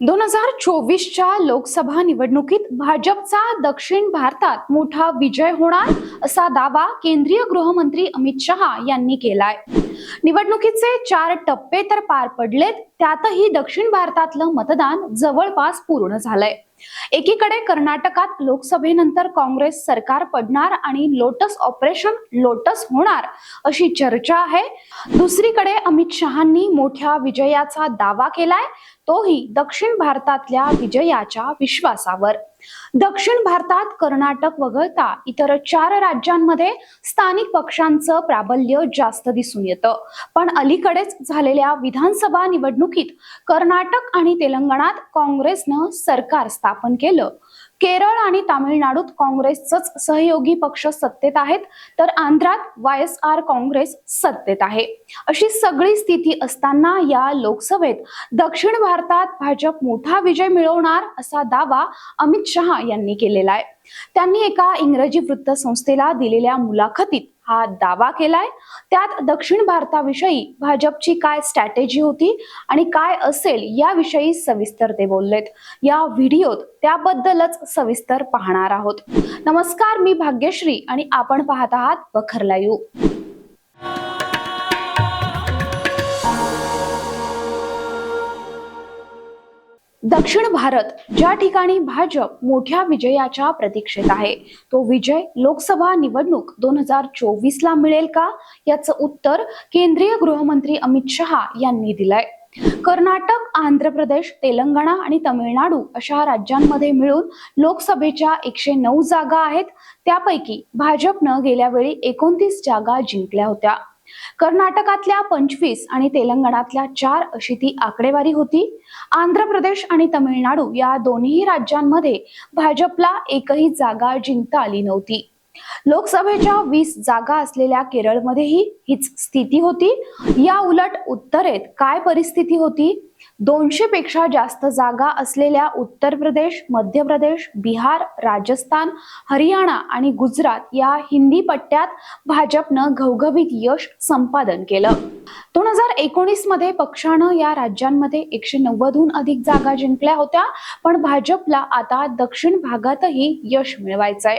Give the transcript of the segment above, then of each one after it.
दोन हजार चोवीसच्या लोकसभा निवडणुकीत भाजपचा दक्षिण भारतात मोठा विजय होणार असा दावा केंद्रीय गृहमंत्री अमित शहा यांनी केलाय. निवडणुकीचे चार टप्पे तर पार पडलेत. त्यातही दक्षिण भारतातलं मतदान जवळपास पूर्ण झालंय. एकीकडे कर्नाटकात लोकसभेनंतर काँग्रेस सरकार पडणार आणि लोटस ऑपरेशन लोटस होणार अशी चर्चा आहे. दुसरीकडे अमित शहांनी मोठ्या विजयाचा दावा केलाय. तोही दक्षिण भारतातल्या विजयाच्या विश्वासावर. दक्षिण भारतात कर्नाटक वगळता इतर चार राज्यांमध्ये स्थानिक पक्षांचं प्राबल्य जास्त दिसून येतं. पण अलीकडेच झालेल्या विधानसभा निवडणुकीत कर्नाटक आणि तेलंगणात काँग्रेसनं सरकार स्थापन केलं. केरळ आणि तामिळनाडूत काँग्रेसच सहयोगी पक्ष सत्तेत आहेत तर आंध्रात वाय एस आर काँग्रेस सत्तेत आहे. अशी सगळी स्थिती असताना या लोकसभेत दक्षिण भारतात भाजप मोठा विजय मिळवणार असा दावा अमित शहा यांनी केलेला आहे. त्यांनी एका इंग्रजी वृत्तसंस्थेला दिलेल्या मुलाखतीत हा दावा केलाय. त्यात दक्षिण भारताविषयी भाजपची काय स्ट्रॅटेजी होती आणि काय असेल याविषयी सविस्तर ते बोललेत. या व्हिडिओत त्याबद्दलच सविस्तर पाहणार आहोत. नमस्कार मी भाग्यश्री आणि आपण पाहत आहात बखरला यू. दक्षिण भारत ज्या ठिकाणी भाजप मोठ्या विजयाच्या प्रतीक्षेत आहे तो विजय लोकसभा निवडणूक दोन हजार चोवीस ला मिळेल का? याचं उत्तर केंद्रीय गृहमंत्री अमित शहा यांनी दिलंय. कर्नाटक आंध्र प्रदेश तेलंगणा आणि तमिळनाडू अशा राज्यांमध्ये मिळून लोकसभेच्या एकशे नऊ जागा आहेत. त्यापैकी भाजपनं गेल्या वेळी एकोणतीस जागा जिंकल्या होत्या. कर्नाटकातल्या पंचवीस आणि तेलंगणातल्या चार अशी ती आकडेवारी होती. आंध्र प्रदेश आणि तमिळनाडू या दोन्ही राज्यांमध्ये भाजपला एकही जागा जिंकता आली नव्हती. लोकसभेच्या वीस जागा असलेल्या केरळमध्येही हीच स्थिती होती. या उलट उत्तरेत काय परिस्थिती होती? दोनशे पेक्षा जास्त जागा असलेल्या उत्तर प्रदेश मध्य प्रदेश बिहार राजस्थान हरियाणा आणि गुजरात या हिंदी पट्ट्यात भाजपनं घवघवीत यश संपादन केलं. दोन हजार एकोणीसमध्ये पक्षानं या राज्यांमध्ये एकशे नव्वदहून अधिक जागा जिंकल्या होत्या पण भाजपला आता दक्षिण भागातही यश मिळवायचंय.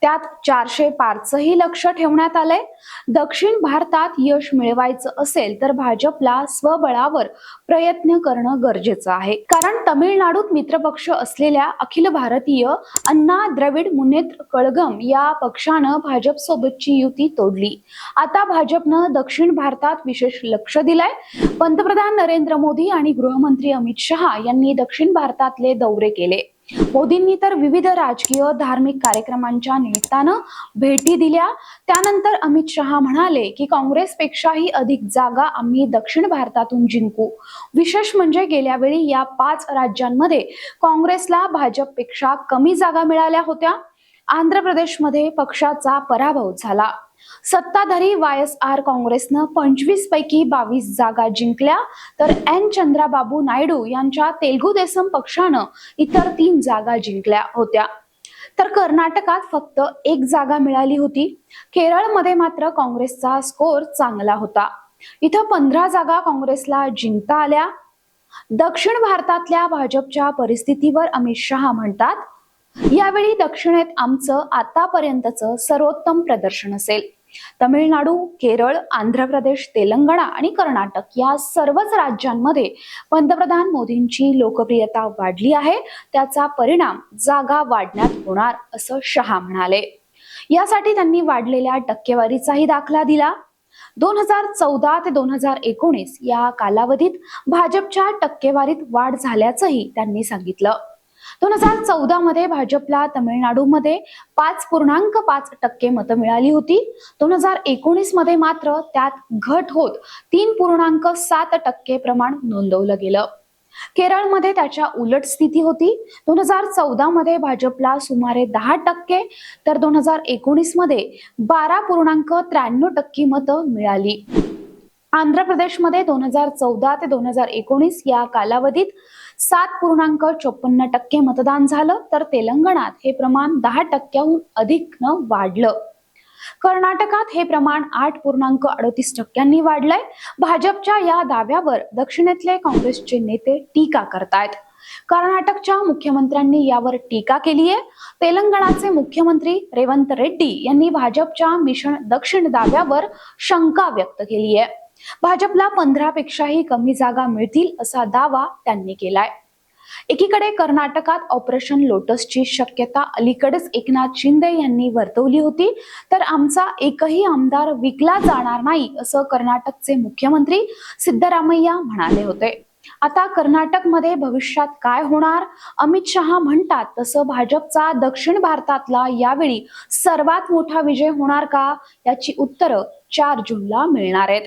त्यात चारशे पारचंही लक्ष ठेवण्यात आलंय दक्षिण भारतात यश मिळवायचं असेल तर भाजपला स्वबळावर प्रयत्न करणं गरजेचं आहे. कारण तमिळनाडूत मित्रपक्ष असलेल्या अखिल भारतीय अण्णा द्रविड मुनेत्र कळगम या पक्षानं भाजप सोबतची युती तोडली. आता भाजपनं दक्षिण भारतात विशेष लक्ष दिलंय. पंतप्रधान नरेंद्र मोदी आणि गृहमंत्री अमित शहा यांनी दक्षिण भारतातले दौरे केले. मोदींनी तर विविध राजकीय धार्मिक कार्यक्रमांच्या निमित्तानं भेटी दिल्या. त्यानंतर अमित शहा म्हणाले की काँग्रेसपेक्षाही अधिक जागा आम्ही दक्षिण भारतातून जिंकू. विशेष म्हणजे गेल्या वेळी या पाच राज्यांमध्ये काँग्रेसला भाजपपेक्षा कमी जागा मिळाल्या होत्या. आंध्र प्रदेशमध्ये पक्षाचा पराभव झाला. सत्ताधारी वाय एस आर काँग्रेसनं पंचवीस पैकी बावीस जागा जिंकल्या. तर एन चंद्राबाबू नायडू यांच्या तेलगू देसम पक्षानं इतर तीन जागा जिंकल्या होत्या. तर कर्नाटकात फक्त एक जागा मिळाली होती. केरळमध्ये मात्र काँग्रेसचा स्कोर चांगला होता. इथं पंधरा जागा काँग्रेसला जिंकता आल्या. दक्षिण भारतातल्या भाजपच्या परिस्थितीवर अमित शहा म्हणतात यावेळी दक्षिणेत आमचं आतापर्यंतचं सर्वोत्तम प्रदर्शन असेल. तमिळनाडू केरळ आंध्र प्रदेश तेलंगणा आणि कर्नाटक या सर्वच राज्यांमध्ये पंतप्रधान मोदींची लोकप्रियता वाढली आहे. त्याचा परिणाम जागा वाढण्यात होणार असं शहा म्हणाले. यासाठी त्यांनी वाढलेल्या टक्केवारीचाही दाखला दिला. दोन हजार चौदा ते दोन हजार एकोणीस या कालावधीत भाजपच्या टक्केवारीत वाढ झाल्याचंही त्यांनी सांगितलं. दोन हजार चौदा मध्ये भाजपला तमिळनाडूमध्ये पाच पूर्णांक पाच टक्के मतं मिळाली होती. दोन हजार एकोणीसमध्ये मात्र त्यात घट होत तीन पूर्णांक सात टक्के प्रमाण नोंदवलं गेलं. केरळमध्ये त्याच्या उलट स्थिती होती. दोन हजार चौदा मध्ये भाजपला सुमारे दहा टक्के तर दोन हजार एकोणीसमध्ये बारा पूर्णांक त्र्याण्णव टक्के मतं मिळाली. आंध्र प्रदेशमध्ये दोन हजार चौदा ते दोन हजार एकोणीस या कालावधीत सात पूर्णांक चोपन्न टक्के मतदान झालं तर तेलंगणात हे प्रमाण दहा टक्क्याहून अधिक न वाढलं. कर्नाटकात हे प्रमाण आठ पूर्णांक अडतीस टक्क्यांनी वाढलंय. भाजपच्या या दाव्यावर दक्षिणेतले काँग्रेसचे नेते टीका करतायत. कर्नाटकच्या मुख्यमंत्र्यांनी यावर टीका केली आहे तेलंगणाचे मुख्यमंत्री रेवंत रेड्डी यांनी भाजपच्या मिशन दक्षिण दाव्यावर शंका व्यक्त केली आहे भाजपला पंधरा पेक्षाही कमी जागा मिळतील असा दावा त्यांनी केलाय. एकीकडे कर्नाटकात ऑपरेशन लोटसची शक्यता अलीकडेच एकनाथ शिंदे यांनी वर्तवली होती तर आमचा एकही आमदार विकला जाणार नाही असं कर्नाटकचे मुख्यमंत्री सिद्धरामय्या म्हणाले होते. आता कर्नाटकमध्ये भविष्यात काय होणार? अमित शहा म्हणतात तसं भाजपचा दक्षिण भारतातला यावेळी सर्वात मोठा विजय होणार का? याची उत्तरं चार जूनला मिळणार आहेत.